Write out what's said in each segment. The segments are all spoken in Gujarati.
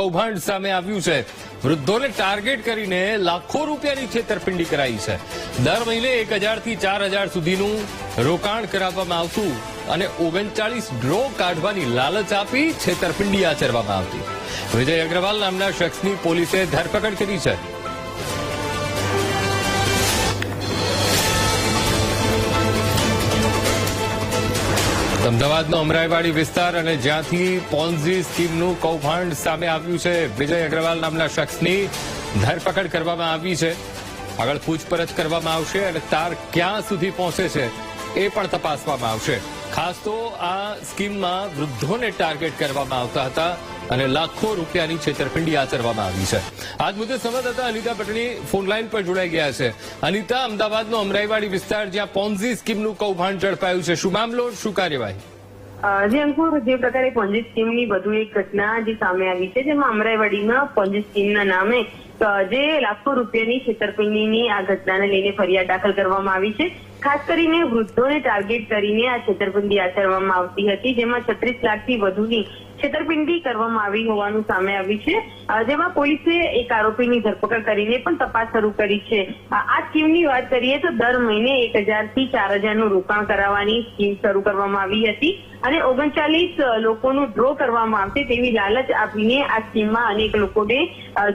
કૌભાંડ સામે આવ્યું છે. વૃદ્ધોને ટાર્ગેટ કરીને લાખો રૂપિયાની છેતરપિંડી કરાઈ છે. દર મહિને એક હજારથી ચાર હજાર સુધીનું રોકાણ કરાવવામાં આવતું અને ઓગણચાળીસ ડ્રો કાઢવાની લાલચ આપી છેતરપિંડી આચરવામાં આવતી. વિજય અગ્રવાલ નામના શખ્સની પોલીસે ધરપકડ કરી છે. અમદાવાદનો અમરાઈવાડી વિસ્તાર અને જ્યાંથી પોન્ઝી સ્કીમનું કૌભાંડ સામે આવ્યું છે, વિજય અગ્રવાલ નામના શખ્સની ધરપકડ કરવામાં આવી છે. આગળ પૂછપરછ કરવામાં આવશે અને તાર ક્યાં સુધી પહોંચે છે એ પણ તપાસવામાં આવશે. ખાસ તો આ સ્કીમમાં વૃદ્ધોને ટાર્ગેટ કરવામાં આવતા હતા. અને લાખો રૂપિયાની છેતરપિંડી આચરવામાં આવી છે. આજ મુદ્દે સંવાદદાતા અનિતા પટણી ફોનલાઈન પર જોડાઈ ગયા છે. અનિતા, અમદાવાદનો અમરાઈવાડી વિસ્તાર જ્યાં પોન્ઝી સ્કીમનું કૌભાંડ ઝડપાયું છે. શું મામલો, શું કાર્યવાહી? જે, અંકુર, જે પ્રકારે પોન્ઝી સ્કીમની વધુ એક ઘટના જે સામે આવી છે, જેમાં અમરાઈવાડીમાં પોન્ઝી સ્કીમના નામે જે લાખો રૂપિયાની છેતરપિંડીની આ ઘટનાને લઈને ફરિયાદ દાખલ કરવામાં આવી છે. ખાસ કરીને વૃદ્ધોને ટાર્ગેટ કરીને આ છેતરપિંડી આચરવામાં આવતી હતી, જેમાં છત્રીસ લાખથી વધુની છેતરપિંડી કરવામાં આવી હોવાનું સામે આવ્યું છે. જેમાં પોલીસે એક આરોપીની ધરપકડ કરીને પણ તપાસ શરૂ કરી છે. આ સ્કીમની વાત કરીએ તો દર મહિને એક હજારથી ચાર હજારનું રોકાણ કરાવવાની સ્કીમ શરૂ કરવામાં આવી હતી અને ઓગણચાલીસ લોકોનું ડ્રો કરવામાં આવશે તેવી લાલચ આપીને આ સ્કીમમાં અનેક લોકોને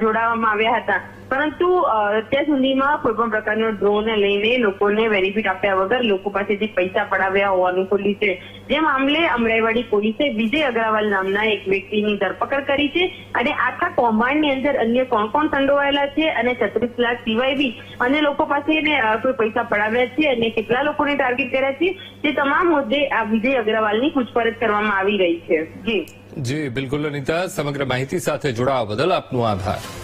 જોડાવામાં આવ્યા હતા. પરંતુ અત્યાર સુધીમાં કોઈ પણ પ્રકારનો ડ્રોન લઈને લોકોને બેનિફિટ આપ્યા વગર લોકો પાસેથી પૈસા પડાવ્યા હોવાનું ખુલ્યું છે. જે મામલે અમરાઈવાડી પોલીસે વિજય અગ્રવાલ નામના એક વ્યક્તિની ધરપકડ કરી છે અને આખા કૌભાંડની અંદર અન્ય કોણ કોણ સંડોવાયેલા છે અને છત્રીસ લાખ સિવાય બી અન્ય લોકો પાસે એને કોઈ પૈસા પડાવ્યા છે અને કેટલા લોકોને ટાર્ગેટ કર્યા છે તે તમામ મુદ્દે આ વિજય અગ્રવાલની પૂછપરછ કરવામાં આવી રહી છે. જી. જી, બિલકુલ અનિતા, સમગ્ર માહિતી સાથે જોડાવા બદલ આપનો આભાર.